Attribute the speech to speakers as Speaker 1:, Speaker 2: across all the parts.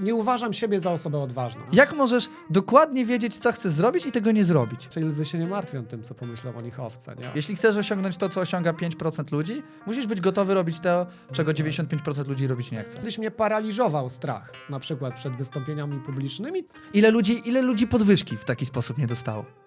Speaker 1: nie uważam siebie za osobę odważną.
Speaker 2: Jak możesz dokładnie wiedzieć, co chcesz zrobić i tego nie zrobić?
Speaker 1: Czyli lwy się nie martwią tym, co pomyślą o nich owce, nie?
Speaker 2: Jeśli chcesz osiągnąć to, co osiąga 5% ludzi, musisz być gotowy robić to, czego 95% ludzi robić nie chce.
Speaker 1: Kiedyś mnie paraliżował strach, na przykład przed wystąpieniami publicznymi.
Speaker 2: Ile ludzi, ile ludzi podwyżki w taki sposób nie dostało?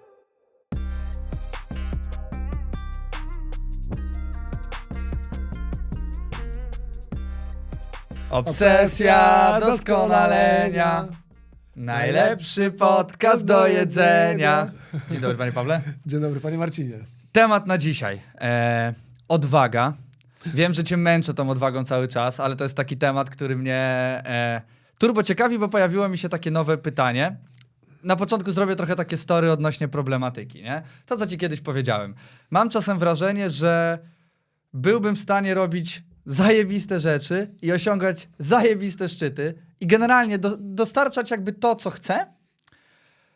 Speaker 2: Obsesja doskonalenia. Najlepszy podcast do jedzenia. Dzień dobry, panie Pawle.
Speaker 1: Dzień dobry, panie Marcinie.
Speaker 2: Temat na dzisiaj. E, odwaga. Wiem, że cię męczę tą odwagą cały czas, ale to jest taki temat, który mnie e, turbo ciekawi, bo pojawiło mi się takie nowe pytanie. Na początku zrobię trochę takie story odnośnie problematyki, nie? To, co ci kiedyś powiedziałem. Mam czasem wrażenie, że byłbym w stanie robić zajebiste rzeczy i osiągać zajebiste szczyty i generalnie do, dostarczać jakby to, co chcę,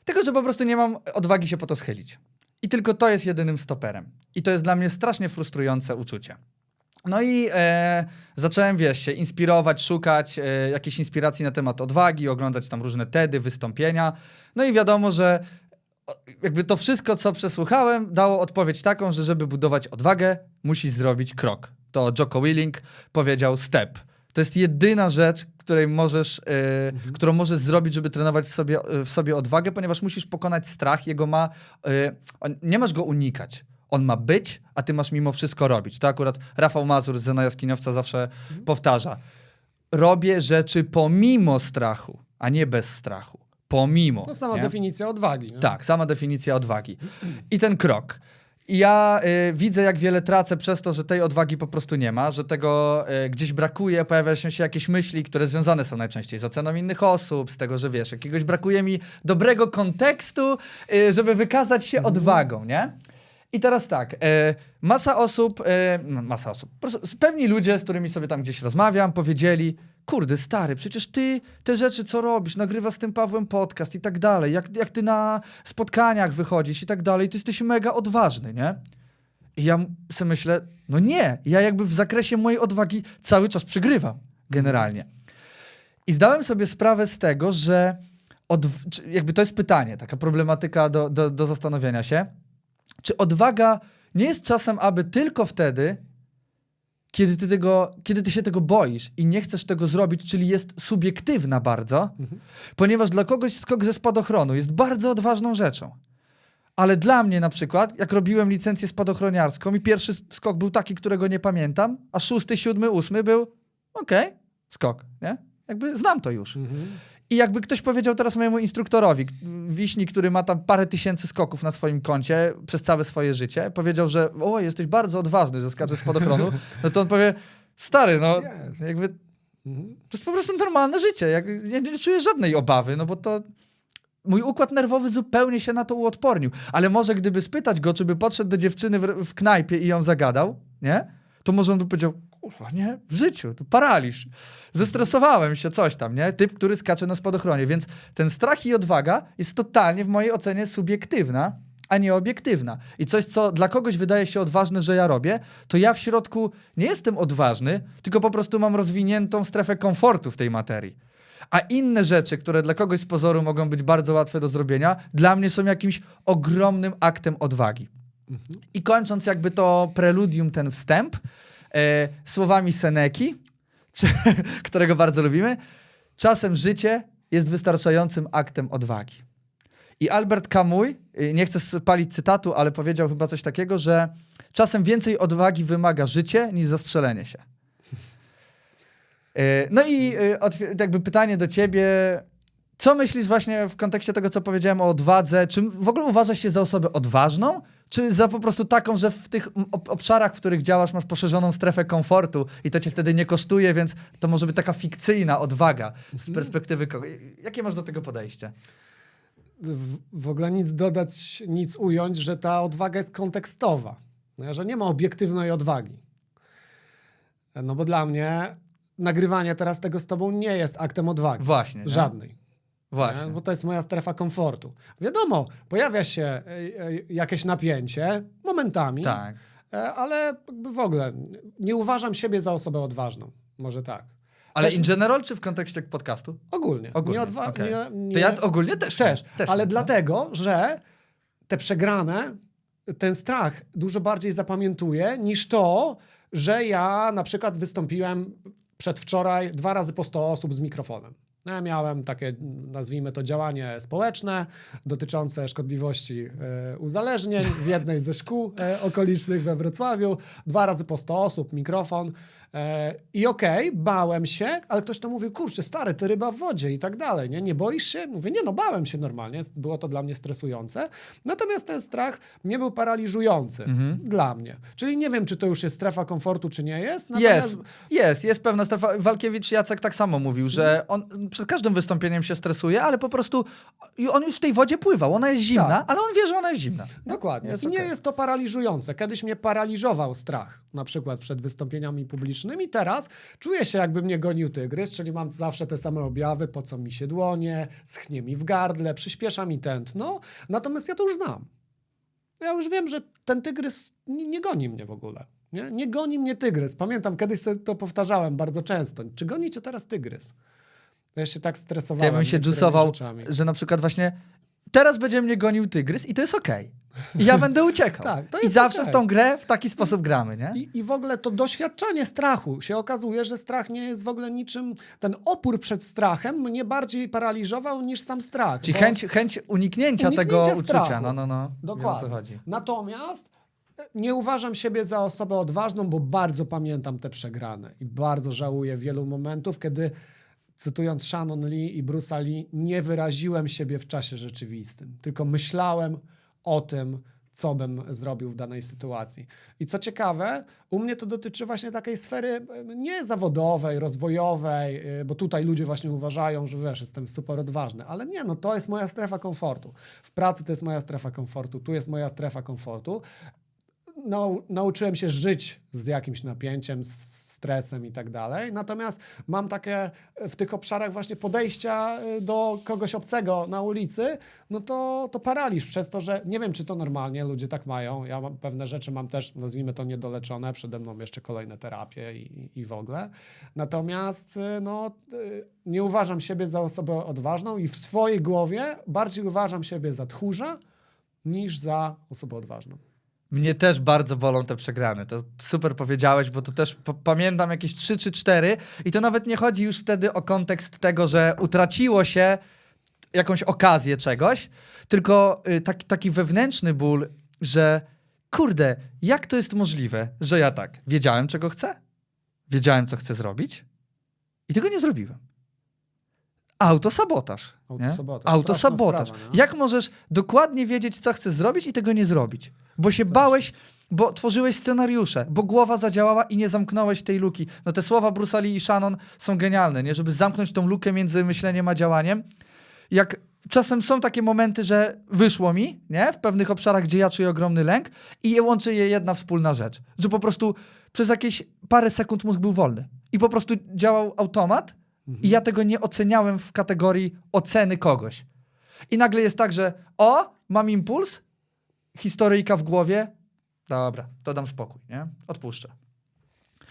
Speaker 2: tylko że po prostu nie mam odwagi się po to schylić. I tylko to jest jedynym stoperem. I to jest dla mnie strasznie frustrujące uczucie. No i e, zacząłem, wiesz, się inspirować, szukać e, jakiejś inspiracji na temat odwagi, oglądać tam różne TEDy, wystąpienia. No i wiadomo, że jakby to wszystko, co przesłuchałem, dało odpowiedź taką, że żeby budować odwagę, musisz zrobić krok. To Jocko Willing powiedział step. To jest jedyna rzecz, której możesz, e, którą możesz zrobić, żeby trenować w sobie, w sobie odwagę, ponieważ musisz pokonać strach. Jego ma, e, on, nie masz go unikać. On ma być, a ty masz mimo wszystko robić. To akurat Rafał Mazur z Jaskiniowca zawsze powtarza. Robię rzeczy pomimo strachu, a nie bez strachu. Pomimo.
Speaker 1: To sama
Speaker 2: nie?
Speaker 1: definicja odwagi. Nie?
Speaker 2: Tak, sama definicja odwagi. I ten krok. I ja y, widzę, jak wiele tracę przez to, że tej odwagi po prostu nie ma, że tego y, gdzieś brakuje, pojawiają się jakieś myśli, które związane są najczęściej z oceną innych osób, z tego, że wiesz, jakiegoś brakuje mi dobrego kontekstu, y, żeby wykazać się odwagą, nie? I teraz tak, y, masa osób, y, no, masa osób, po prostu pewni ludzie, z którymi sobie tam gdzieś rozmawiam, powiedzieli, kurde stary, przecież ty te rzeczy, co robisz, nagrywa z tym Pawłem podcast i tak dalej, jak, jak ty na spotkaniach wychodzisz i tak dalej, ty jesteś mega odważny, nie? I ja sobie myślę, no nie, ja jakby w zakresie mojej odwagi cały czas przygrywam, generalnie. I zdałem sobie sprawę z tego, że czy jakby to jest pytanie, taka problematyka do, do, do zastanowienia się, czy odwaga nie jest czasem aby tylko wtedy, kiedy ty, tego, kiedy ty się tego boisz i nie chcesz tego zrobić, czyli jest subiektywna bardzo, ponieważ dla kogoś skok ze spadochronu jest bardzo odważną rzeczą. Ale dla mnie na przykład, jak robiłem licencję spadochroniarską i pierwszy skok był taki, którego nie pamiętam, a szósty, siódmy, ósmy był okej, skok, nie? Jakby znam to już.
Speaker 1: Mhm.
Speaker 2: I jakby ktoś powiedział teraz mojemu instruktorowi, Wiśni, który ma tam parę tysięcy skoków na swoim koncie przez całe swoje życie, powiedział, że o, jesteś bardzo odważny, że skaczesz z spadochronu, no to on powie, stary, no
Speaker 1: Jest.
Speaker 2: jakby
Speaker 1: Mhm.
Speaker 2: to jest po prostu normalne życie. Jak, ja nie czuję żadnej obawy, no bo to mój układ nerwowy zupełnie się na to uodpornił. Ale może gdyby spytać go, czy by podszedł do dziewczyny w, w knajpie i ją zagadał, nie? To może on by powiedział, kurwa, nie, w życiu, to paraliż. Zestresowałem się, coś tam, nie? Typ, który skacze na spadochronie. Więc ten strach i odwaga jest totalnie w mojej ocenie subiektywna, a nie obiektywna. I coś, co dla kogoś wydaje się odważne, że ja robię, to ja w środku nie jestem odważny, tylko po prostu mam rozwiniętą strefę komfortu w tej materii. A inne rzeczy, które dla kogoś z pozoru mogą być bardzo łatwe do zrobienia, dla mnie są jakimś ogromnym aktem odwagi. I kończąc jakby to preludium, ten wstęp, e, słowami Seneki, czy, którego bardzo lubimy, czasem życie jest wystarczającym aktem odwagi. I Albert Camus, y, nie chcę spalić cytatu, ale powiedział chyba coś takiego, że czasem więcej odwagi wymaga życie niż zastrzelenie się. Y, No i otwie- jakby pytanie do ciebie, co myślisz właśnie w kontekście tego, co powiedziałem o odwadze? Czy w ogóle uważasz się za osobę odważną? Czy za po prostu taką, że w tych obszarach, w których działasz, masz poszerzoną strefę komfortu i to cię wtedy nie kosztuje, więc to może być taka fikcyjna odwaga z perspektywy kogoś. Jakie masz do tego podejście?
Speaker 1: w, ogóle nic dodać, nic ująć, że ta odwaga jest kontekstowa. No, że nie ma obiektywnej odwagi. No bo dla mnie nagrywanie teraz tego z tobą nie jest aktem odwagi.
Speaker 2: Właśnie. nie? Właśnie.
Speaker 1: Nie? Bo to jest moja strefa komfortu. Wiadomo, pojawia się e, e, jakieś napięcie momentami,
Speaker 2: Tak.
Speaker 1: e, ale w ogóle nie uważam siebie za osobę odważną. Może tak.
Speaker 2: Ale
Speaker 1: Też-
Speaker 2: in general, czy w kontekście podcastu?
Speaker 1: Ogólnie.
Speaker 2: Ogólnie,
Speaker 1: Nie odwa-
Speaker 2: okej.
Speaker 1: nie, nie,
Speaker 2: To ja ogólnie też.
Speaker 1: też,
Speaker 2: też
Speaker 1: ale
Speaker 2: no.
Speaker 1: dlatego, że te przegrane, ten strach dużo bardziej zapamiętuję niż to, że ja na przykład wystąpiłem przedwczoraj dwa razy po 100 osób z mikrofonem. No, Ja miałem takie, nazwijmy to, działanie społeczne dotyczące szkodliwości e, uzależnień w jednej ze szkół e, okolicznych we Wrocławiu. Dwa razy po 100 osób, mikrofon. E, I okej, bałem się, ale ktoś to mówił, kurczę, stary, ty ryba w wodzie i tak dalej, nie? Nie boisz się? Mówię, nie no, bałem się normalnie, było to dla mnie stresujące. Natomiast ten strach nie był paraliżujący
Speaker 2: Mhm.
Speaker 1: dla mnie. Czyli nie wiem, czy to już jest strefa komfortu, czy nie jest. Natomiast
Speaker 2: Jest, jest, jest pewna strefa. Walkiewicz Jacek tak samo mówił, że on przed każdym wystąpieniem się stresuje, ale po prostu on już w tej wodzie pływał. Ona jest zimna,
Speaker 1: Tak.
Speaker 2: ale on wie, że ona jest zimna.
Speaker 1: Dokładnie.
Speaker 2: Jest
Speaker 1: I nie jest to paraliżujące. Kiedyś mnie paraliżował strach, na przykład przed wystąpieniami publicznymi. Teraz czuję się, jakby mnie gonił tygrys, czyli mam zawsze te same objawy, po co mi się dłonie, schnie mi w gardle, przyspiesza mi tętno. Natomiast ja to już znam. Ja już wiem, że ten tygrys nie, nie goni mnie w ogóle. Nie? nie goni mnie tygrys. Pamiętam, kiedyś sobie to powtarzałem bardzo często. Czy goni cię teraz tygrys? Ja się tak stresowałem.
Speaker 2: Ja bym się dżusował, że na przykład właśnie teraz będzie mnie gonił tygrys i to jest okej. I ja będę uciekał.
Speaker 1: Tak, to
Speaker 2: I
Speaker 1: jest
Speaker 2: zawsze
Speaker 1: okej.
Speaker 2: w tą grę w taki sposób gramy, nie?
Speaker 1: I, I w ogóle to doświadczenie strachu się okazuje, że strach nie jest w ogóle niczym. Ten opór przed strachem mnie bardziej paraliżował niż sam strach.
Speaker 2: Czyli chęć, chęć uniknięcia,
Speaker 1: Uniknięcia
Speaker 2: tego uczucia.
Speaker 1: strachu.
Speaker 2: No, no, no. Wiem, o co
Speaker 1: Dokładnie.
Speaker 2: chodzi.
Speaker 1: Natomiast nie uważam siebie za osobę odważną, bo bardzo pamiętam te przegrane i bardzo żałuję wielu momentów, kiedy cytując Shannon Lee i Bruce'a Lee, nie wyraziłem siebie w czasie rzeczywistym, tylko myślałem o tym, co bym zrobił w danej sytuacji. I co ciekawe, u mnie to dotyczy właśnie takiej sfery nie zawodowej, rozwojowej, e, bo tutaj ludzie właśnie uważają, że wiesz, jestem super odważny, ale nie, no to jest moja strefa komfortu. W pracy to jest moja strefa komfortu, tu jest moja strefa komfortu. Nau, nauczyłem się żyć z jakimś napięciem, z stresem i tak dalej. Natomiast mam takie w tych obszarach właśnie podejścia e, do kogoś obcego na ulicy, no to, to paraliż przez to, że nie wiem, czy to normalnie ludzie tak mają. Ja mam, pewne rzeczy mam też, nazwijmy to, niedoleczone. Przede mną jeszcze kolejne terapie i, i w ogóle. Natomiast e, no, e, nie uważam siebie za osobę odważną i w swojej głowie bardziej uważam siebie za tchórza niż za osobę odważną.
Speaker 2: Mnie też bardzo bolą te przegrane. To super powiedziałeś, bo to też pamiętam jakieś 3 czy 4 i to nawet nie chodzi już wtedy o kontekst tego, że utraciło się jakąś okazję czegoś, tylko y, taki, taki wewnętrzny ból, że kurde, jak to jest możliwe, że ja tak wiedziałem, czego chcę, wiedziałem, co chcę zrobić i tego nie zrobiłem. Autosabotaż. nie?
Speaker 1: Autosabotaż.
Speaker 2: Autosabotaż.
Speaker 1: Sprawa, no.
Speaker 2: Jak możesz dokładnie wiedzieć, co chcesz zrobić i tego nie zrobić? Bo się bałeś, bo tworzyłeś scenariusze, bo głowa zadziałała i nie zamknąłeś tej luki. No te słowa Bruce Lee i Shannon są genialne, nie? Żeby zamknąć tą lukę między myśleniem a działaniem. Jak czasem są takie momenty, że wyszło mi, nie? W pewnych obszarach, gdzie ja czuję ogromny lęk i łączy je jedna wspólna rzecz. Że po prostu przez jakieś parę sekund mózg był wolny. I po prostu działał automat i ja tego nie oceniałem w kategorii oceny kogoś. I nagle jest tak, że o, mam impuls, historyjka w głowie, dobra, to dam spokój, nie? Odpuszczę.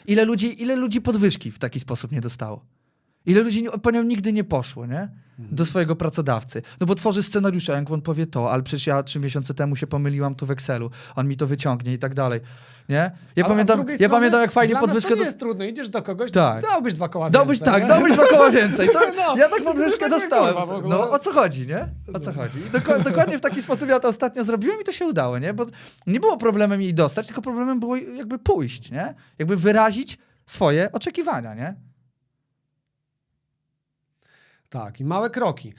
Speaker 2: Ile ludzi, ile ludzi podwyżki w taki sposób nie dostało? Ile ludzi po nią nigdy nie poszło, nie? Do swojego pracodawcy. No bo tworzy scenariusze, jak on powie to, ale przecież ja trzy miesiące temu się pomyliłam tu w Excelu, on mi to wyciągnie i tak dalej, nie? Ja
Speaker 1: Ale
Speaker 2: pamiętam, ja
Speaker 1: strony
Speaker 2: pamiętam jak fajnie podwyżkę
Speaker 1: to jest trudne. Idziesz do kogoś,
Speaker 2: Tak.
Speaker 1: dałbyś dwa koła
Speaker 2: Dałbyś
Speaker 1: więcej,
Speaker 2: tak,
Speaker 1: nie?
Speaker 2: dałbyś dwa koła więcej. To,
Speaker 1: No,
Speaker 2: ja tak
Speaker 1: to
Speaker 2: podwyżkę
Speaker 1: tak
Speaker 2: dostałem. No o co chodzi, nie? O co chodzi? I doko- dokładnie w taki sposób ja to ostatnio zrobiłem i to się udało, nie? Bo nie było problemem jej dostać, tylko problemem było jakby pójść, nie? Jakby wyrazić swoje oczekiwania, nie?
Speaker 1: Tak, i małe kroki.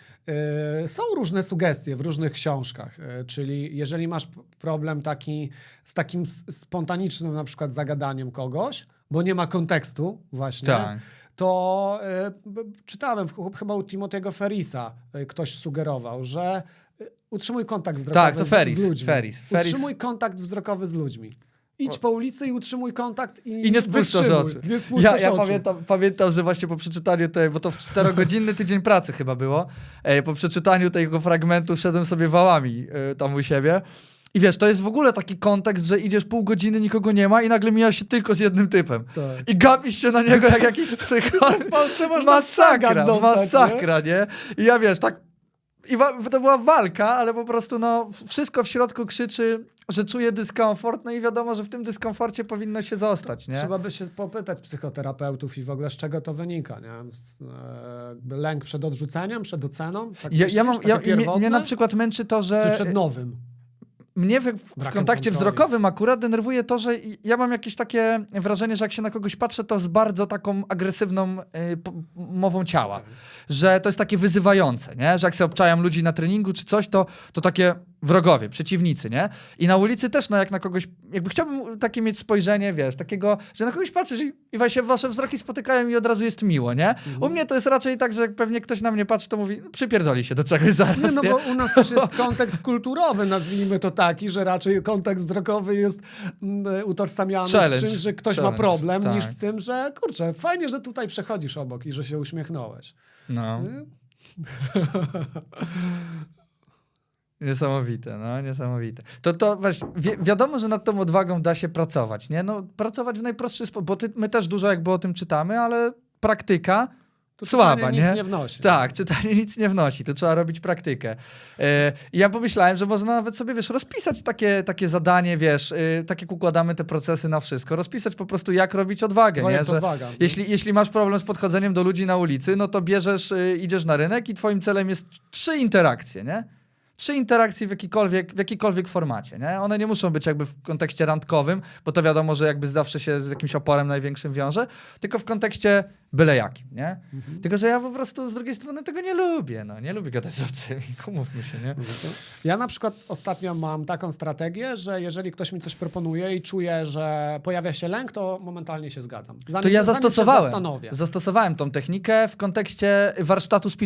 Speaker 1: Yy, są różne sugestie w różnych książkach, yy, czyli jeżeli masz problem taki z takim spontanicznym na przykład zagadaniem kogoś, bo nie ma kontekstu właśnie,
Speaker 2: Tak.
Speaker 1: to y, b- czytałem w, chyba u Timothy'ego Ferrisa y, ktoś sugerował, że utrzymuj kontakt wzrokowy
Speaker 2: Tak, to
Speaker 1: z,
Speaker 2: Ferris,
Speaker 1: z ludźmi.
Speaker 2: Ferris, Ferris.
Speaker 1: Utrzymuj kontakt wzrokowy z ludźmi. Idź po ulicy i utrzymuj kontakt i,
Speaker 2: I nie spuszczasz
Speaker 1: wytrzymuj.
Speaker 2: oczu.
Speaker 1: Nie
Speaker 2: Ja,
Speaker 1: spuszczasz
Speaker 2: ja
Speaker 1: oczu.
Speaker 2: pamiętam, pamiętam, że właśnie po przeczytaniu tej, bo to w czterogodzinny tydzień pracy chyba było, e, po przeczytaniu tego fragmentu szedłem sobie wałami e, tam u siebie I wiesz, to jest w ogóle taki kontekst, że idziesz pół godziny, nikogo nie ma i nagle mija się tylko z jednym typem.
Speaker 1: Tak.
Speaker 2: I gapisz się na niego jak jakiś psychol.
Speaker 1: W Polsce można
Speaker 2: masakra,
Speaker 1: sagan dostać,
Speaker 2: masakra, nie? I ja wiesz, tak. I to była walka, ale po prostu no, wszystko w środku krzyczy, że czuje dyskomfort, no i wiadomo, że w tym dyskomforcie powinno się zostać, nie?
Speaker 1: Trzeba by się popytać psychoterapeutów i w ogóle z czego to wynika, nie? E, lęk przed odrzuceniem, przed oceną? Tak
Speaker 2: Ja, ja
Speaker 1: myślisz?
Speaker 2: mam,
Speaker 1: Takie
Speaker 2: ja, mnie, mnie na przykład męczy to,
Speaker 1: Czy
Speaker 2: że
Speaker 1: przed nowym?
Speaker 2: Mnie w, w kontakcie wzrokowym akurat denerwuje to, że ja mam jakieś takie wrażenie, że jak się na kogoś patrzę, to z bardzo taką agresywną y, po- mową ciała. Że to jest takie wyzywające, nie? Że jak sobie obczajam ludzi na treningu czy coś, to, to takie wrogowie, przeciwnicy, nie? I na ulicy też, no jak na kogoś, jakby chciałbym takie mieć spojrzenie, wiesz, takiego, że na kogoś patrzysz i, i właśnie wasze wzroki spotykają i od razu jest miło, nie?
Speaker 1: Mhm.
Speaker 2: U mnie to jest raczej tak, że jak pewnie ktoś na mnie patrzy, to mówi, przypierdoli się do czegoś zaraz,
Speaker 1: Nie, no
Speaker 2: nie?
Speaker 1: bo u nas też jest kontekst kulturowy, nazwijmy to taki, że raczej kontekst wzrokowy jest mm, utożsamiany
Speaker 2: Challenge.
Speaker 1: z czymś, że ktoś ma problem,
Speaker 2: tak.
Speaker 1: niż z tym, że kurczę, fajnie, że tutaj przechodzisz obok i że się uśmiechnąłeś.
Speaker 2: No.
Speaker 1: Nie?
Speaker 2: Niesamowite, no, niesamowite. To, to weź, wi wiadomo, że nad tą odwagą da się pracować, nie? No, pracować w najprostszy sposób, bo ty, my też dużo jakby o tym czytamy, ale praktyka
Speaker 1: To
Speaker 2: słaba, nie?
Speaker 1: nic nie wnosi.
Speaker 2: Tak, czytanie nic nie wnosi, tu trzeba robić praktykę. E, I ja pomyślałem, że można nawet sobie, wiesz, rozpisać takie, takie zadanie, wiesz, y, tak jak układamy te procesy na wszystko, rozpisać po prostu, jak robić odwagę, nie? Że
Speaker 1: odwaga. nie?
Speaker 2: jeśli, jeśli masz problem z podchodzeniem do ludzi na ulicy, no to bierzesz, y, idziesz na rynek i twoim celem jest trzy interakcje, nie? Trzy interakcje w jakikolwiek, w jakikolwiek formacie, nie? One nie muszą być jakby w kontekście randkowym, bo to wiadomo, że jakby zawsze się z jakimś oporem największym wiąże, tylko w kontekście byle jakim, nie?
Speaker 1: Mhm.
Speaker 2: Tylko, że ja po prostu z drugiej strony tego nie lubię, no. Nie lubię gadać z obcymi, umówmy się, nie?
Speaker 1: Ja na przykład ostatnio mam taką strategię, że jeżeli ktoś mi coś proponuje i czuję, że pojawia się lęk, to momentalnie się zgadzam. Zanim,
Speaker 2: To ja zastosowałem. Zastosowałem tą technikę w kontekście warsztatu z.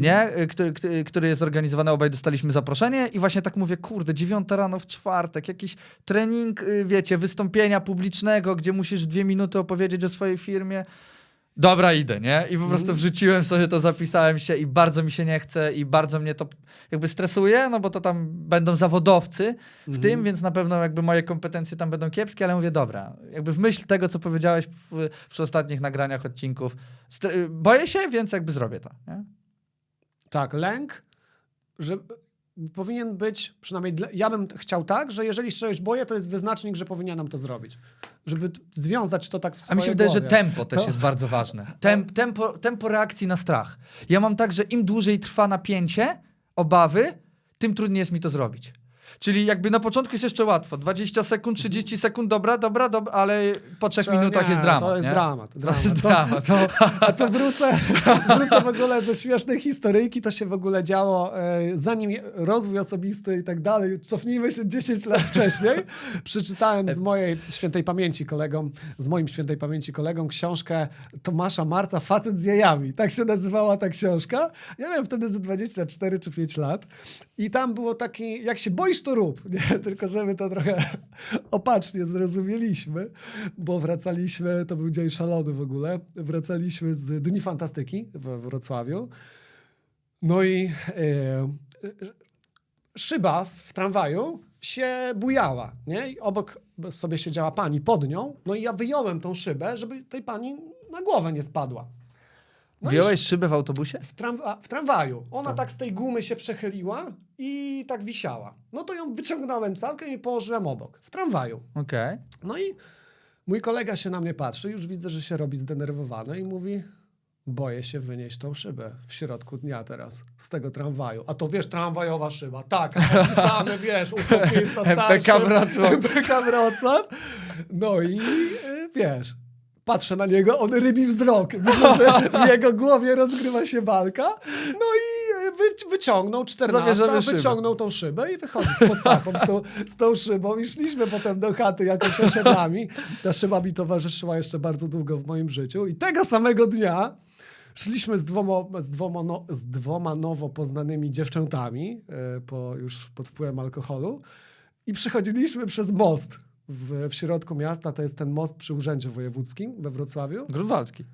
Speaker 2: Nie? Y, Który, który, jest organizowany, obaj dostaliśmy zaproszenie i właśnie tak mówię, kurde, dziewiąta rano w czwartek, jakiś trening, y, wiecie, wystąpienia publicznego, gdzie musisz dwie minuty opowiedzieć o swojej firmie. Dobra, idę, nie? I po prostu wrzuciłem sobie to, zapisałem się i bardzo mi się nie chce i bardzo mnie to jakby stresuje, no bo to tam będą zawodowcy w
Speaker 1: Mhm.
Speaker 2: tym, więc na pewno jakby moje kompetencje tam będą kiepskie, ale mówię, dobra, jakby w myśl tego, co powiedziałeś w, przy ostatnich nagraniach odcinków, stre- boję się, więc jakby zrobię to, nie?
Speaker 1: Tak, lęk, że powinien być, przynajmniej dla, ja bym chciał tak, że jeżeli się czegoś boję, to jest wyznacznik, że powinienem to zrobić. Żeby związać to tak w
Speaker 2: A
Speaker 1: swojej
Speaker 2: mi się wydaje, że
Speaker 1: głowie.
Speaker 2: tempo też
Speaker 1: To-
Speaker 2: jest bardzo ważne. Tem, tempo, tempo reakcji na strach. Ja mam tak, że im dłużej trwa napięcie, obawy, tym trudniej jest mi to zrobić. Czyli jakby na początku jest jeszcze łatwo. 20 sekund, 30 sekund, dobra, dobra, dobra, ale po trzech minutach
Speaker 1: nie,
Speaker 2: jest dramat.
Speaker 1: To jest
Speaker 2: nie?
Speaker 1: dramat.
Speaker 2: To jest
Speaker 1: To-
Speaker 2: dramat.
Speaker 1: To, a to wrócę, wrócę w ogóle do śmiesznej historyjki. To się w ogóle działo e, zanim rozwój osobisty i tak dalej. Cofnijmy się 10 lat wcześniej. Przeczytałem z mojej świętej pamięci kolegą, z moim świętej pamięci kolegą książkę Tomasza Marca Facet z jajami. Tak się nazywała ta książka. Ja miałem wtedy ze 24 czy 5 lat. I tam było taki, jak się boisz, to rób. Nie? Tylko żeby to trochę opacznie zrozumieliśmy, bo wracaliśmy, to był dzień szalony w ogóle, wracaliśmy z Dni Fantastyki we Wrocławiu. No i e, szyba w tramwaju się bujała, nie? I obok sobie siedziała pani pod nią, no i ja wyjąłem tą szybę, żeby tej pani na głowę nie spadła. No
Speaker 2: Wziąłeś szybę w autobusie?
Speaker 1: w, tramwa- w tramwaju. Ona tak z tej gumy się przechyliła i tak wisiała. No to ją wyciągnąłem całkiem i położyłem obok. W tramwaju.
Speaker 2: Okej.
Speaker 1: No i mój kolega się na mnie patrzy, już widzę, że się robi zdenerwowany i mówi boję się wynieść tą szybę w środku dnia teraz z tego tramwaju. A to wiesz, tramwajowa szyba. Tak, a napisane, wiesz, ustąp miejsca
Speaker 2: MPK
Speaker 1: starszym.
Speaker 2: Wrocław.
Speaker 1: MPK Wrocław. No i y, wiesz, patrzę na niego, on rybi wzrok. Widzę, że w jego głowie rozgrywa się walka. No i y, wy, wyciągnął 14,
Speaker 2: Zabierzemy szybę.
Speaker 1: wyciągnął tą szybę i wychodzi z podpachą z tą, z tą szybą i szliśmy potem do chaty jakoś osiedlami. Ta szyba mi towarzyszyła jeszcze bardzo długo w moim życiu i tego samego dnia szliśmy z dwoma, z dwoma, no, z dwoma nowo poznanymi dziewczętami y, po, już pod wpływem alkoholu i przechodziliśmy przez most w, w środku miasta. To jest ten most przy Urzędzie Wojewódzkim we Wrocławiu.
Speaker 2: Grunwaldzki.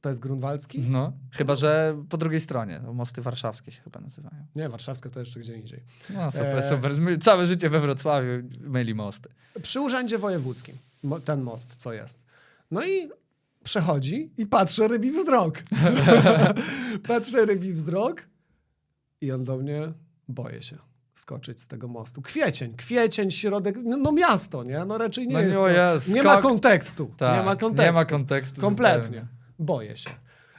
Speaker 1: To jest Grunwaldzki?
Speaker 2: No, chyba, że po drugiej stronie. Mosty warszawskie się chyba nazywają.
Speaker 1: Nie, Warszawska to jeszcze gdzie indziej.
Speaker 2: No super, super. My całe życie we Wrocławiu myli mosty.
Speaker 1: Przy urzędzie wojewódzkim, ten most, co jest. No i przechodzi i patrzę rybi wzrok. patrzę rybi wzrok i on do mnie, boję się skoczyć z tego mostu. Kwiecień, kwiecień, środek, no, no miasto, nie? No raczej nie
Speaker 2: No
Speaker 1: jest
Speaker 2: nie,
Speaker 1: to.
Speaker 2: jest,
Speaker 1: nie
Speaker 2: skok.
Speaker 1: ma kontekstu.
Speaker 2: Tak,
Speaker 1: nie ma kontekstu.
Speaker 2: Nie ma kontekstu.
Speaker 1: Kompletnie.
Speaker 2: zupełnie.
Speaker 1: Boję się.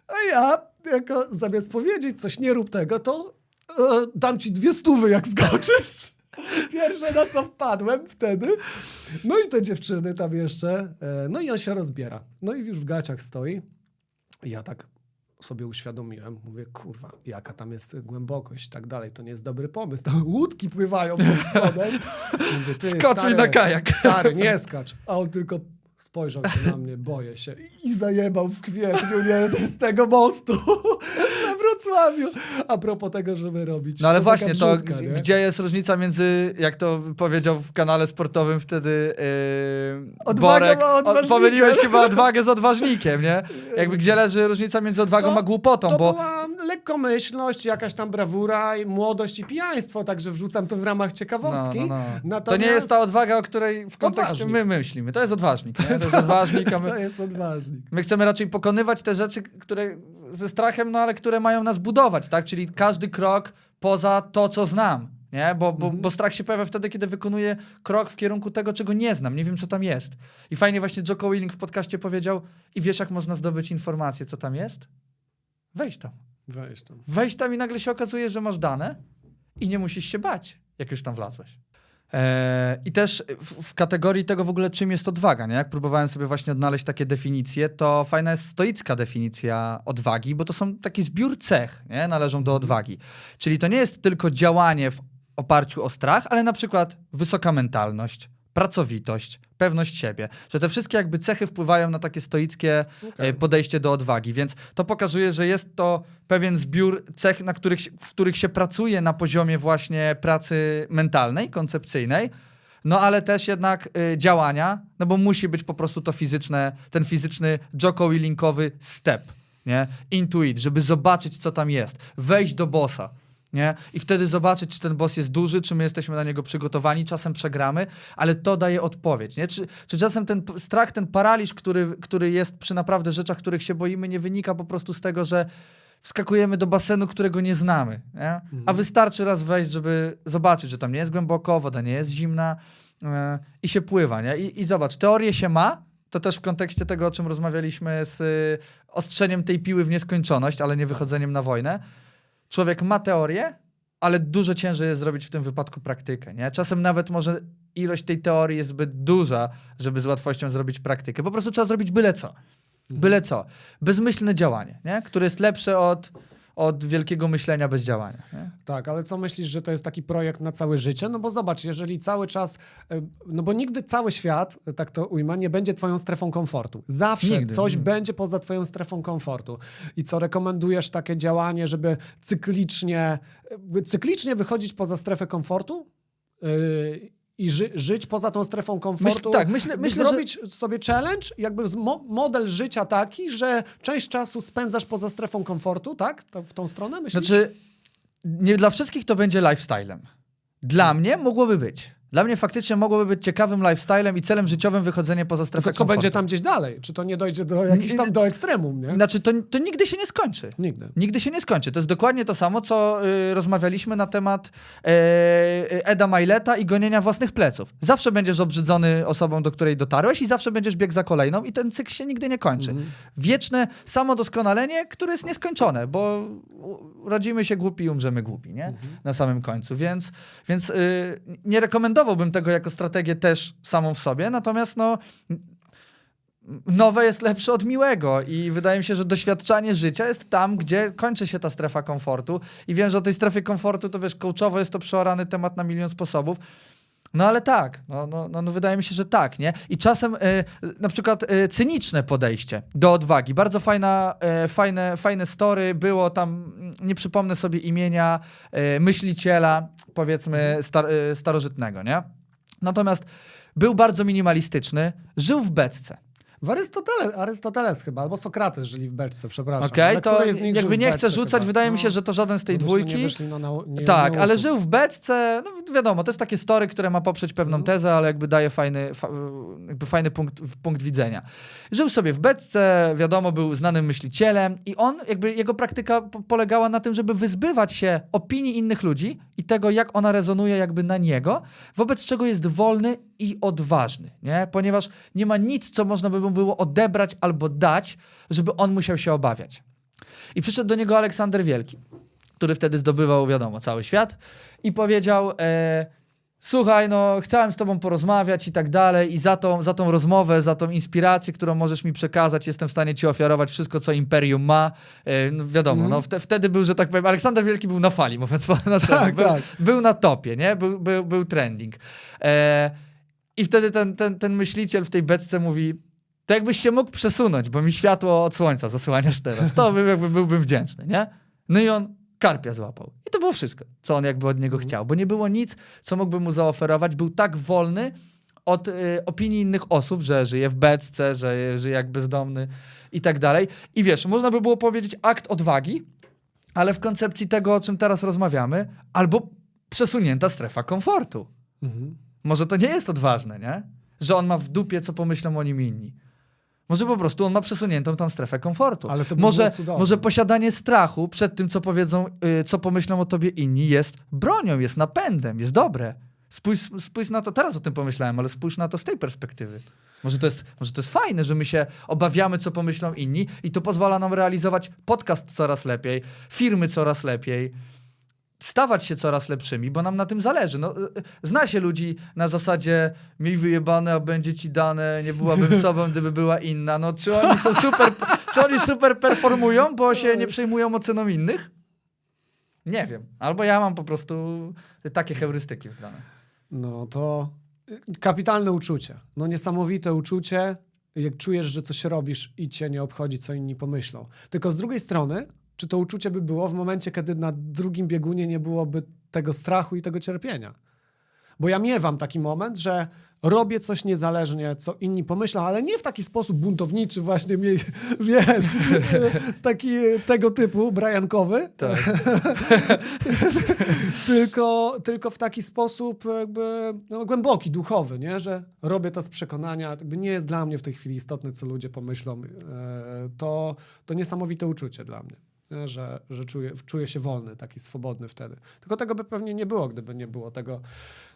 Speaker 1: A ja, jako zamiast powiedzieć coś, nie rób tego, to e, dam ci dwie stówy, jak skoczysz. Pierwsze, na co wpadłem wtedy. No i te dziewczyny tam jeszcze. e, No i on się rozbiera. No i już w gaciach stoi. I ja tak sobie uświadomiłem. Mówię, kurwa, jaka tam jest głębokość i tak dalej. To nie jest dobry pomysł. Tam łódki pływają pod spodem. Mówię, ty,
Speaker 2: Skocz mi
Speaker 1: stary,
Speaker 2: na kajak.
Speaker 1: Stary, nie skacz. A on tylko spojrzał się na mnie, boję się. I zajebał w kwietniu, nie, z tego mostu Wrocławiu. A propos tego, żeby robić.
Speaker 2: No ale
Speaker 1: to
Speaker 2: właśnie, to g- gdzie jest różnica między, jak to powiedział w kanale sportowym wtedy yy, Borek,
Speaker 1: ma odważnikiem.
Speaker 2: pomyliłeś chyba odwagę z odważnikiem, nie? Jakby gdzie leży różnica między odwagą
Speaker 1: To-
Speaker 2: a głupotą, bo
Speaker 1: była lekkomyślność, jakaś tam brawura, i młodość i pijaństwo, także wrzucam to w ramach ciekawostki.
Speaker 2: No, no, no. to
Speaker 1: Natomiast
Speaker 2: nie jest ta odwaga, o której w kontekście
Speaker 1: Odważnik.
Speaker 2: my myślimy. To jest odważnik. nie? To jest odważnik, a my,
Speaker 1: To jest odważnik.
Speaker 2: My chcemy raczej pokonywać te rzeczy, które ze strachem, no ale które mają nas budować, tak? Czyli każdy krok poza to, co znam. Nie? Bo, bo,
Speaker 1: Mhm.
Speaker 2: bo strach się pojawia wtedy, kiedy wykonuję krok w kierunku tego, czego nie znam, nie wiem, co tam jest. I fajnie właśnie Jocko Willing w podcaście powiedział, i wiesz, jak można zdobyć informację, co tam jest? Wejdź tam.
Speaker 1: Weź tam.
Speaker 2: Wejdź tam i nagle się okazuje, że masz dane i nie musisz się bać, jak już tam wlazłeś. Eee, I też w, w kategorii tego w ogóle, czym jest odwaga, nie? Jak próbowałem sobie właśnie odnaleźć takie definicje, to fajna jest stoicka definicja odwagi, bo to są taki zbiór cech, nie? Należą do odwagi. Czyli to nie jest tylko działanie w oparciu o strach, ale na przykład wysoka mentalność, pracowitość, pewność siebie. Że te wszystkie jakby cechy wpływają na takie stoickie e, podejście do odwagi. Więc to pokazuje, że jest to pewien zbiór cech, na których, w których się pracuje na poziomie właśnie pracy mentalnej, koncepcyjnej. No ale też jednak y, działania, no bo musi być po prostu to fizyczne, ten fizyczny Jocko Willinkowy step, nie? Intuit, żeby zobaczyć, co tam jest. Wejść do bossa, nie? I wtedy zobaczyć, czy ten boss jest duży, czy my jesteśmy na niego przygotowani, czasem przegramy, ale to daje odpowiedź, nie? Czy, czy czasem ten strach, ten paraliż, który, który jest przy naprawdę rzeczach, których się boimy, nie wynika po prostu z tego, że wskakujemy do basenu, którego nie znamy, nie? A wystarczy raz wejść, żeby zobaczyć, że tam nie jest głęboko, woda nie jest zimna yy, i się pływa, nie? I, I zobacz, teorię się ma, to też w kontekście tego, o czym rozmawialiśmy z y, ostrzeniem tej piły w nieskończoność, ale nie wychodzeniem na wojnę. Człowiek ma teorię, ale dużo ciężej jest zrobić w tym wypadku praktykę, nie? Czasem nawet może ilość tej teorii jest zbyt duża, żeby z łatwością zrobić praktykę. Po prostu trzeba zrobić byle co. Byle co. Bezmyślne działanie, nie? które jest lepsze od, od wielkiego myślenia bez działania. Nie?
Speaker 1: Tak, ale co myślisz, że to jest taki projekt na całe życie? No bo zobacz, jeżeli cały czas, e, no bo nigdy cały świat, tak to ujmę, nie będzie twoją strefą komfortu. Zawsze
Speaker 2: Nigdy.
Speaker 1: coś
Speaker 2: Mm.
Speaker 1: będzie poza twoją strefą komfortu. I co rekomendujesz takie działanie, żeby cyklicznie, e, cyklicznie wychodzić poza strefę komfortu? Yy, i ży, żyć poza tą strefą komfortu.
Speaker 2: tak, myślę- myślę, że-
Speaker 1: zrobić sobie challenge, jakby mo model życia taki, że część czasu spędzasz poza strefą komfortu, tak? To, w tą stronę myślisz?
Speaker 2: Znaczy, nie dla wszystkich to będzie lifestylem. Dla mnie mogłoby być. Dla mnie faktycznie mogłoby być ciekawym lifestylem i celem życiowym wychodzenie poza strefę
Speaker 1: Tylko co
Speaker 2: komfortu.
Speaker 1: będzie tam gdzieś dalej? Czy to nie dojdzie do jakichś tam do ekstremum, nie?
Speaker 2: Znaczy, to, to nigdy się nie skończy.
Speaker 1: Nigdy.
Speaker 2: Nigdy się nie skończy. To jest dokładnie to samo, co y, rozmawialiśmy na temat e, Eda Majleta i gonienia własnych pleców. Zawsze będziesz obrzydzony osobą, do której dotarłeś i zawsze będziesz biegł za kolejną i ten cykl się nigdy nie kończy.
Speaker 1: Mhm.
Speaker 2: Wieczne samodoskonalenie, które jest nieskończone, bo rodzimy się głupi i umrzemy głupi, nie? Na samym końcu. Więc, więc y, nie rekomendowałbym tego jako strategię też samą w sobie, natomiast no nowe jest lepsze od miłego i wydaje mi się, że doświadczanie życia jest tam, gdzie kończy się ta strefa komfortu i wiem, że o tej strefie komfortu to wiesz, coachowo jest to przeorany temat na milion sposobów, no ale tak, no, no, no, no wydaje mi się, że tak, nie? I czasem y, na przykład y, cyniczne podejście do odwagi. Bardzo fajna, y, fajne, fajne story było tam, mm, nie przypomnę sobie imienia y, myśliciela, powiedzmy star, y, starożytnego, nie? Natomiast był bardzo minimalistyczny, żył w beczce.
Speaker 1: W Arystotele, Arystoteles chyba, albo Sokrates żyli w beczce, przepraszam.
Speaker 2: Okej,
Speaker 1: Ale
Speaker 2: to
Speaker 1: któryś z nich żył
Speaker 2: jakby
Speaker 1: w
Speaker 2: nie chcę
Speaker 1: beczce
Speaker 2: rzucać,
Speaker 1: chyba.
Speaker 2: wydaje mi się,
Speaker 1: No,
Speaker 2: że to żaden z tej dwójki.
Speaker 1: Nie wyszli na nau- nie
Speaker 2: Tak, ale żył w beczce, no wiadomo, to jest takie story, które ma poprzeć pewną tezę, ale jakby daje fajny, fa, jakby fajny punkt, punkt widzenia. Żył sobie w beczce, wiadomo, był znanym myślicielem i on, jakby jego praktyka po- polegała na tym, żeby wyzbywać się opinii innych ludzi tego, jak ona rezonuje jakby na niego, wobec czego jest wolny i odważny, nie? Ponieważ nie ma nic, co można by mu było odebrać albo dać, żeby on musiał się obawiać. I przyszedł do niego Aleksander Wielki który wtedy zdobywał, wiadomo, cały świat i powiedział e, słuchaj, no chciałem z tobą porozmawiać i tak dalej i za tą, za tą rozmowę, za tą inspirację, którą możesz mi przekazać, jestem w stanie ci ofiarować wszystko, co Imperium ma. E, no, wiadomo,
Speaker 1: Mhm.
Speaker 2: no wte, wtedy był, że tak powiem, Aleksander Wielki był na fali, mówiąc naszemu.
Speaker 1: Tak,
Speaker 2: był,
Speaker 1: tak.
Speaker 2: był na topie, nie? Był, był, był trending. E, I wtedy ten, ten, ten myśliciel w tej beczce mówi, to jakbyś się mógł przesunąć, bo mi światło od słońca zasłaniasz teraz. To bym, jakby byłbym wdzięczny, nie? No i on karpia złapał. I to było wszystko, co on jakby od niego
Speaker 1: Mhm.
Speaker 2: chciał, bo nie było nic, co mógłby mu zaoferować. Był tak wolny od y, opinii innych osób, że żyje w beczce, że żyje jak bezdomny i tak dalej. I wiesz, można by było powiedzieć akt odwagi, ale w koncepcji tego, o czym teraz rozmawiamy, albo przesunięta strefa komfortu.
Speaker 1: Mhm.
Speaker 2: Może to nie jest odważne, nie? Że on ma w dupie, co pomyślą o nim inni. Może po prostu on ma przesuniętą tą strefę komfortu.
Speaker 1: Ale to by
Speaker 2: może, może posiadanie strachu przed tym, co powiedzą, y, co pomyślą o tobie inni, jest bronią, jest napędem, jest dobre. Spójrz, spójrz na to, teraz o tym pomyślałem, ale spójrz na to z tej perspektywy. Może to, jest, może to jest fajne, że my się obawiamy, co pomyślą inni, i to pozwala nam realizować podcast coraz lepiej, firmy coraz lepiej, stawać się coraz lepszymi, bo nam na tym zależy. No, y, y, zna się ludzi na zasadzie miej wyjebane, a będzie ci dane, nie byłabym sobą, gdyby była inna. No, czy oni są super, czy oni super performują, bo się nie przejmują oceną innych? Nie wiem. Albo ja mam po prostu takie heurystyki.
Speaker 1: No to y, kapitalne uczucie. No niesamowite uczucie, jak czujesz, że coś robisz i cię nie obchodzi, co inni pomyślą. Tylko z drugiej strony, czy to uczucie by było w momencie, kiedy na drugim biegunie nie byłoby tego strachu i tego cierpienia? Bo ja miewam taki moment, że robię coś niezależnie, co inni pomyślą, ale nie w taki sposób buntowniczy, właśnie mi, wie, taki tego typu, brajankowy,
Speaker 2: Tak.
Speaker 1: tylko, tylko w taki sposób jakby no, głęboki, duchowy, nie? że robię to z przekonania, jakby nie jest dla mnie w tej chwili istotne, co ludzie pomyślą. E, To, to niesamowite uczucie dla mnie, nie? Że, że czuję, czuję się wolny, taki swobodny wtedy. Tylko tego by pewnie nie było, gdyby nie było tego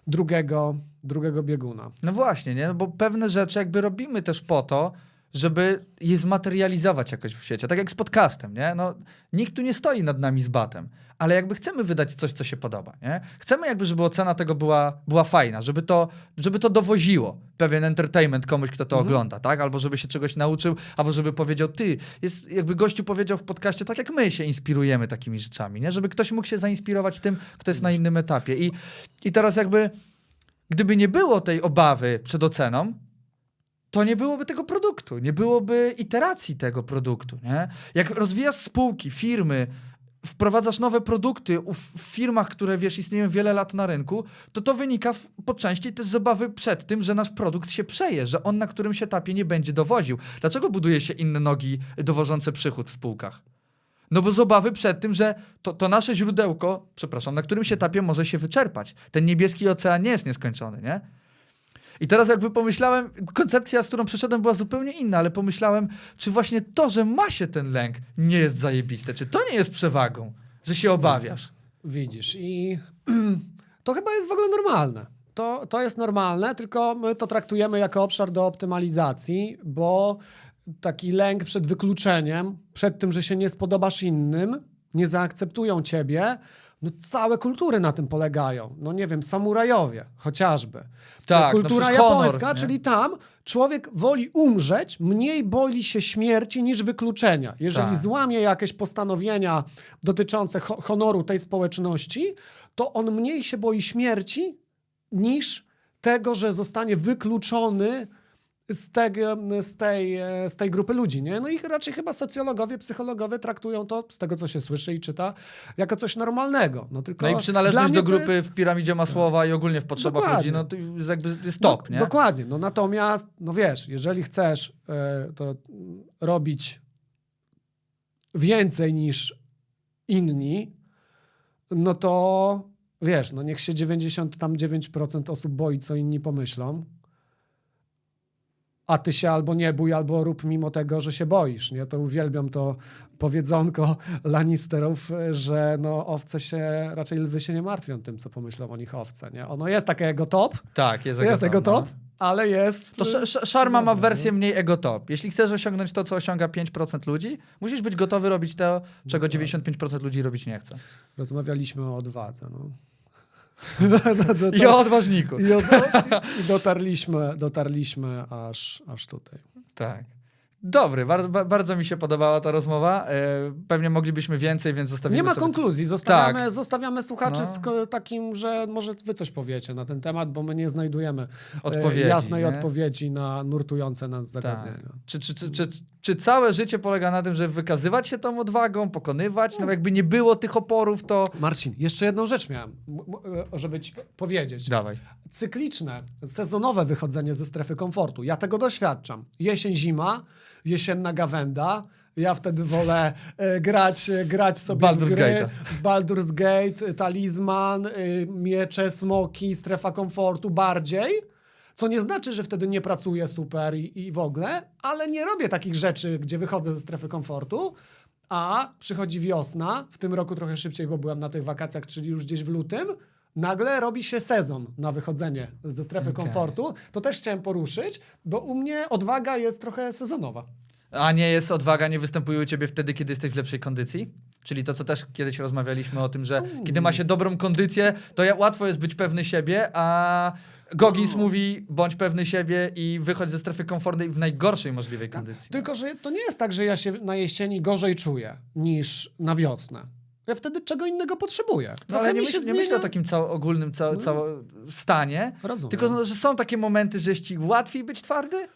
Speaker 1: drugiego, drugiego bieguna.
Speaker 2: No właśnie, nie? No bo pewne rzeczy jakby robimy też po to, żeby je zmaterializować jakoś w świecie. Tak jak z podcastem, nie? No, nikt tu nie stoi nad nami z batem, ale jakby chcemy wydać coś, co się podoba, nie? Chcemy jakby, żeby ocena tego była, była fajna, żeby to, żeby to dowoziło pewien entertainment komuś, kto to
Speaker 1: Mhm.
Speaker 2: ogląda, tak? Albo żeby się czegoś nauczył, albo żeby powiedział, ty, jest, jakby gościu powiedział w podcaście, tak jak my się inspirujemy takimi rzeczami, nie? Żeby ktoś mógł się zainspirować tym, kto jest na innym etapie. I, i teraz jakby, gdyby nie było tej obawy przed oceną, to nie byłoby tego produktu, nie byłoby iteracji tego produktu. Nie? Jak rozwijasz spółki, firmy, wprowadzasz nowe produkty w firmach, które wiesz, istnieją wiele lat na rynku, to to wynika w, po części też z obawy przed tym, że nasz produkt się przeje, że on na którymś etapie nie będzie dowoził. Dlaczego buduje się inne nogi dowożące przychód w spółkach? No bo z obawy przed tym, że to, to nasze źródełko, przepraszam, na którymś etapie może się wyczerpać. Ten niebieski ocean nie jest nieskończony, nie? I teraz jakby pomyślałem, koncepcja, z którą przyszedłem była zupełnie inna, ale pomyślałem, czy właśnie to, że ma się ten lęk, nie jest zajebiste, czy to nie jest przewagą, że się obawiasz.
Speaker 1: Widzisz, i to chyba jest w ogóle normalne. To, to jest normalne, tylko my to traktujemy jako obszar do optymalizacji, bo taki lęk przed wykluczeniem, przed tym, że się nie spodobasz innym, nie zaakceptują ciebie, no całe kultury na tym polegają. No nie wiem, samurajowie chociażby.
Speaker 2: Tak, no
Speaker 1: Kultura
Speaker 2: honor,
Speaker 1: japońska,
Speaker 2: nie?
Speaker 1: czyli tam człowiek woli umrzeć, mniej boi się śmierci niż wykluczenia. Jeżeli
Speaker 2: Tak.
Speaker 1: złamie jakieś postanowienia dotyczące ho- honoru tej społeczności, to on mniej się boi śmierci niż tego, że zostanie wykluczony z, tego, z, tej, e, z tej grupy ludzi. Nie? No i raczej chyba socjologowie, psychologowie traktują to, z tego co się słyszy i czyta, jako coś normalnego. No, tylko
Speaker 2: No i przynależność do grupy
Speaker 1: jest-
Speaker 2: w piramidzie Masłowa i ogólnie w potrzebach
Speaker 1: Dokładnie.
Speaker 2: ludzi, no to jest jakby jest top,
Speaker 1: Dok-
Speaker 2: nie?
Speaker 1: Dokładnie. No natomiast, no wiesz, jeżeli chcesz e, to robić więcej niż inni, no to wiesz, no niech się 99% osób boi, co inni pomyślą. A ty się albo nie bój, albo rób mimo tego, że się boisz. Nie? To uwielbiam to powiedzonko Lannisterów, że no owce się, raczej lwy się nie martwią tym, co pomyślą o nich owce. Nie? Ono jest takie jego top,
Speaker 2: Tak, jest,
Speaker 1: jest
Speaker 2: ego
Speaker 1: jego
Speaker 2: top, no.
Speaker 1: ale jest...
Speaker 2: To sz- sz- Szarma ma wersję mniej ego top. Jeśli chcesz osiągnąć to, co osiąga 5% ludzi, musisz być gotowy robić to, czego 95% ludzi robić nie chce.
Speaker 1: Rozmawialiśmy o odwadze. No.
Speaker 2: I o odważniku.
Speaker 1: I, od, I dotarliśmy, dotarliśmy aż, aż tutaj.
Speaker 2: Tak. Dobry, bardzo, ba- bardzo mi się podobała ta rozmowa. E, Pewnie moglibyśmy więcej, więc zostawimy
Speaker 1: Nie ma
Speaker 2: sobie...
Speaker 1: konkluzji. Zostawiamy,
Speaker 2: Tak.
Speaker 1: zostawiamy słuchaczy
Speaker 2: No.
Speaker 1: z takim, że może wy coś powiecie na ten temat, bo my nie znajdujemy e,
Speaker 2: Odpowiedzi,
Speaker 1: jasnej
Speaker 2: nie?
Speaker 1: odpowiedzi na nurtujące nas
Speaker 2: Tak.
Speaker 1: zagadnienia.
Speaker 2: Czy, czy, czy, czy, czy całe życie polega na tym, żeby wykazywać się tą odwagą, pokonywać? No jakby nie było tych oporów, to...
Speaker 1: Marcin, jeszcze jedną rzecz miałem, e, żeby ci powiedzieć.
Speaker 2: Dawaj.
Speaker 1: cykliczne, sezonowe wychodzenie ze strefy komfortu. Ja tego doświadczam. Jesień, zima, jesienna gawenda. Ja wtedy wolę e, grać, e, grać sobie
Speaker 2: Baldur's
Speaker 1: w gry.
Speaker 2: Gate'a.
Speaker 1: Baldur's Gate, e, talizman, e, miecze, smoki, strefa komfortu bardziej. Co nie znaczy, że wtedy nie pracuję super i, i w ogóle, ale nie robię takich rzeczy, gdzie wychodzę ze strefy komfortu. A przychodzi wiosna, w tym roku trochę szybciej, bo byłem na tych wakacjach, czyli już gdzieś w lutym. Nagle robi się sezon na wychodzenie ze strefy
Speaker 2: Okej.
Speaker 1: komfortu. To też chciałem poruszyć, bo u mnie odwaga jest trochę sezonowa.
Speaker 2: A nie jest odwaga, nie występuje u ciebie wtedy, kiedy jesteś w lepszej kondycji? Czyli to, co też kiedyś rozmawialiśmy o tym, że kiedy ma się dobrą kondycję, to łatwo jest być pewny siebie, a Goggins mówi, bądź pewny siebie i wychodź ze strefy komfortnej w najgorszej możliwej kondycji.
Speaker 1: Tylko, że to nie jest tak, że ja się na jesieni gorzej czuję niż na wiosnę. Ja wtedy czego innego potrzebuję.
Speaker 2: No ale nie, myśl,
Speaker 1: się
Speaker 2: nie myślę o takim cał, ogólnym cał,
Speaker 1: No.
Speaker 2: cał, stanie,
Speaker 1: Rozumiem.
Speaker 2: tylko no, że są takie momenty, że jest ci łatwiej być twardy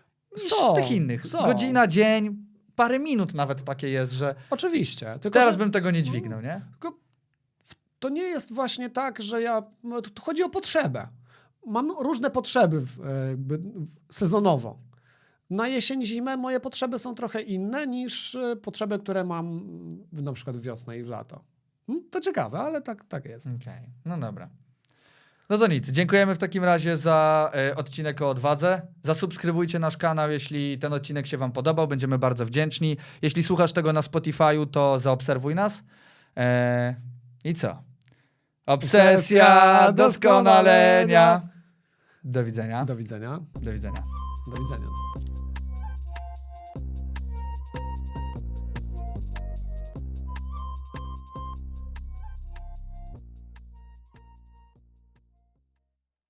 Speaker 2: niż
Speaker 1: Są,
Speaker 2: w tych innych.
Speaker 1: są.
Speaker 2: Godzina, dzień, parę minut nawet takie jest, że
Speaker 1: Oczywiście. Tylko,
Speaker 2: teraz
Speaker 1: że
Speaker 2: bym tego nie dźwignął, nie?
Speaker 1: tylko to nie jest właśnie tak, że ja... no, Tu chodzi o potrzebę. Mam różne potrzeby w, e, jakby, w, sezonowo. Na jesień, zimę moje potrzeby są trochę inne niż e, potrzeby, które mam w, na przykład w wiosnę i w lato. Hmm, To ciekawe, ale tak, tak jest.
Speaker 2: Okej, no dobra. No to nic. Dziękujemy w takim razie za e, odcinek o odwadze. Zasubskrybujcie nasz kanał, jeśli ten odcinek się Wam podobał. Będziemy bardzo wdzięczni. Jeśli słuchasz tego na Spotify'u, to zaobserwuj nas. E, I co? Obsesja doskonalenia. Do widzenia.
Speaker 1: Do widzenia.
Speaker 2: Do widzenia.
Speaker 1: Do widzenia.